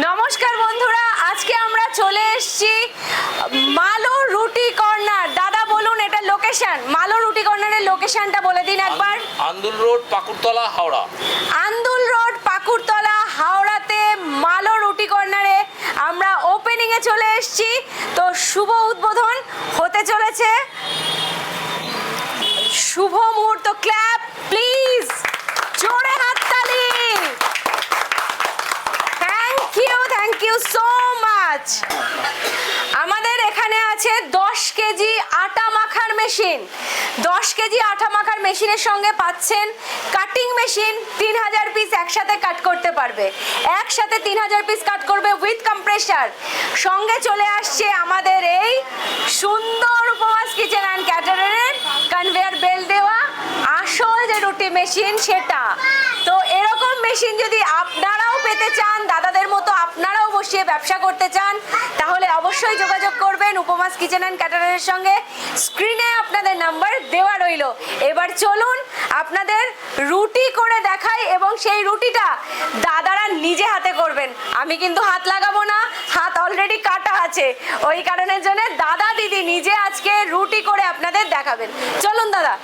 নমস্কার বন্ধুরা আজকে আমরা চলে এসেছি মালো রুটি কর্নার। দাদা বলুন এটা লোকেশন মালো রুটি কর্নারের লোকেশনটা বলে দিন একবার। আন্দুল রোড পাকুড়তলা হাওড়া। আন্দুল রোড পাকুড়তলা হাওড়াতে মালো রুটি কর্নারে আমরা ওপেনিং এ চলে এসেছি। তো শুভ উদ্বোধন হতে চলেছে। শুভ মুহূর্ত ক্ল্যাপ প্লিজ জোরে হাততালি thank you thank you so much আমাদের এখানে আছে দশ কেজি আটা মাখার মেশিন। দশ কেজি আটা মাখার মেশিনের সঙ্গে পাচ্ছেন কাটিং মেশিন তিন হাজার পিস একসাথে কাট করতে পারবে। একসাথে তিন হাজার পিস কাট করবে উইথ কম্প্রেসার সঙ্গে চলে আসছে আমাদের এই সুন্দর উপবাস কিচেন অ্যান্ড ক্যাটারের কনভেয়ার বেল্ট দেওয়া। আসল যে রুটি মেশিন সেটা। তো এরকম মেশিন যদি আপনারাও পেতে চান, দাদাদের মতো আপনারাও বসিয়ে ব্যবসা করতে চান, তাহলে অবশ্যই যোগাযোগ করবেন উপমাস কিচেন অ্যান্ড ক্যাটারের সঙ্গে। স্ক্রিনে আপনাদের নাম্বার দেওয়া রইল। এবার চলুন আপনাদের রুটি করে দেখাই এবং সেই রুটিটা দাদারা নিজে হাতে করবেন। আমি কিন্তু হাত লাগাবো না, হাত অলরেডি কাটা আছে। ওই কারণের জন্য দাদা দিদি নিজে আজকে রুটি করে আপনাদের দেখাবেন। চলুন দাদা।